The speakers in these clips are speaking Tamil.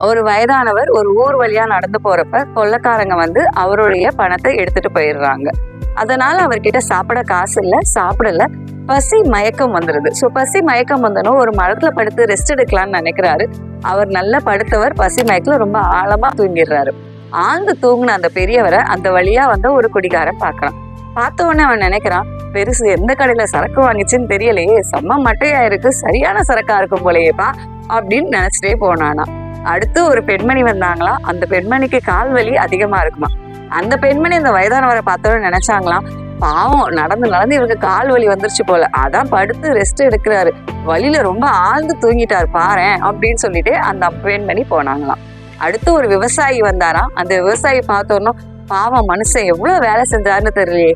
ஒரு வயதானவர் ஒரு ஊர் வழியா நடந்து போறப்ப கொள்ளக்காரங்க வந்து அவருடைய பணத்தை எடுத்துட்டு போயிடுறாங்க. அதனால அவர்கிட்ட சாப்பிட காசு இல்ல சாப்பிடல. பசி மயக்கம் வந்துடுது ஸோ பசி மயக்கம் வந்தனும் ஒரு மரத்துல படுத்து ரெஸ்ட் எடுக்கலாம்னு நினைக்கிறாரு. அவர் நல்லா படுத்தவர் பசி மயக்கத்துல ரொம்ப ஆழமா தூங்கிடுறாரு. ஆழ்ந்து தூங்கின அந்த பெரியவரை அந்த வழியா வந்த ஒரு குடிகாரன் பார்க்கறான். பார்த்த உடனே அவன் நினைக்கிறான் பெருசு எந்த கடையில சரக்கு வாங்கிச்சுன்னு தெரியலையே. செம்ம மட்டையா இருக்கு சரியான சரக்கா இருக்கும் போலயேப்பா அப்படின்னு நினைச்சிட்டே போனானா. அடுத்து ஒரு பெண்மணி வந்தாங்களா அந்த பெண்மணிக்கு கால் வலி அதிகமா இருக்குமா? அந்த பெண்மணி அந்த வயதானவரை பார்த்தோன்னு நினைச்சாங்களாம் பாவம் நடந்து நடந்து இவருக்கு கால் வலி வந்துருச்சு போல. அதான் படுத்து ரெஸ்ட் எடுக்கிறாரு. வழியில ரொம்ப ஆழ்ந்து தூங்கிட்டாரு பாரேன் அப்படின்னு சொல்லிட்டு அந்த பெண்மணி போனாங்களாம். அடுத்து ஒரு விவசாயி வந்தாராம் அந்த விவசாயி பார்த்தோன்னா பாவம் மனுஷன் எவ்வளவு வேலை செஞ்சாருன்னு தெரியலையே.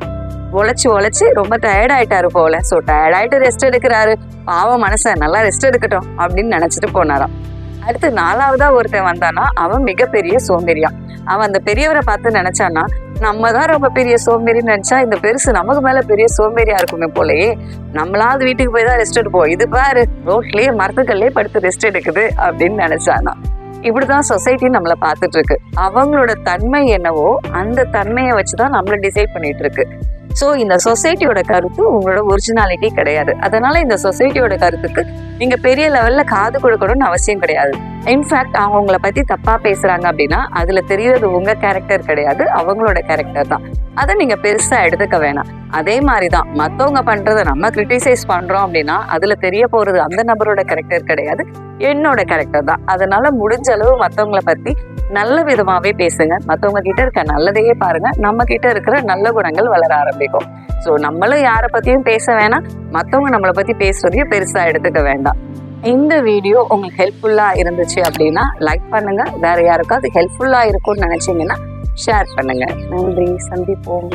உழைச்சு உழைச்சு ரொம்ப டயர்ட் ஆயிட்டாரு போல. ஸோ டயர்ட் ஆயிட்டு ரெஸ்ட் எடுக்கிறாரு. பாவம் மனுஷன் நல்லா ரெஸ்ட் எடுக்கட்டும் அப்படின்னு நினைச்சிட்டு போனாராம். அடுத்து நாலாவதா ஒருத்தன் வந்தானா அவன் மிகப்பெரிய சோம்பேறியான் அவன் அந்த பெரியவரை பார்த்து நினைச்சானா நம்ம தான் ரொம்ப பெரிய சோம்பேறின்னு நினைச்சா இந்த பெருசு நமக்கு மேல பெரிய சோம்பேறியா இருக்குமே போலயே நம்மளாவது வீட்டுக்கு போய் தான் ரெஸ்ட் எடுப்போம். இது பாரு ரோட்லயே மரத்துக்கள்லயே படுத்து ரெஸ்ட் எடுக்குது அப்படின்னு நினைச்சானா. இப்படிதான் சொசைட்டி நம்மளை பார்த்துட்டு இருக்கு அவங்களோட தன்மை என்னவோ அந்த தன்மையை வச்சுதான் நம்மள டிசைட் பண்ணிட்டு இருக்கு ஸோ இந்த சொசைட்டியோட கருத்து உங்களோட ஒரிஜினாலிட்டி கிடையாது. அதனால இந்த சொசைட்டியோட கருத்துக்கு நீங்க பெரிய லெவல்ல காது கொடுக்கணும்னு அவசியம் கிடையாது. இன்ஃபேக்ட் அவங்க உங்களை பத்தி தப்பா பேசுறாங்க அப்படின்னா அதுல தெரியறது உங்க கேரக்டர் கிடையாது அவங்களோட கேரக்டர் தான். அதை நீங்க பெருசா எடுத்துக்க வேணாம். அதே மாதிரி தான் மத்தவங்க பண்றதை நம்ம கிரிட்டிசைஸ் பண்றோம் அப்படின்னா அதுல தெரிய போறது அந்த நபரோட கேரக்டர் கிடையாது என்னோட கேரக்டர் தான். அதனால முடிஞ்ச அளவு மற்றவங்கள பத்தி நல்ல விதமாவே பேசுங்க. மத்தவங்க கிட்ட இருக்க நல்லதையே பாருங்க. நம்ம கிட்ட இருக்கிற நல்ல குணங்கள் வளர ஆரம்பிக்கும். ஸோ நம்மளும் யாரை பத்தியும் பேச வேணாம். மத்தவங்க நம்மளை பத்தி பேசுறதையும் பெருசா எடுத்துக்க வேண்டாம். இந்த வீடியோ உங்களுக்கு ஹெல்ப்ஃபுல்லாக இருந்துச்சு அப்படின்னா லைக் பண்ணுங்கள் வேறு யாருக்காவது ஹெல்ப்ஃபுல்லாக இருக்கும்னு நினச்சிங்கன்னா ஷேர் பண்ணுங்கள் நன்றி. சந்திப்போம்.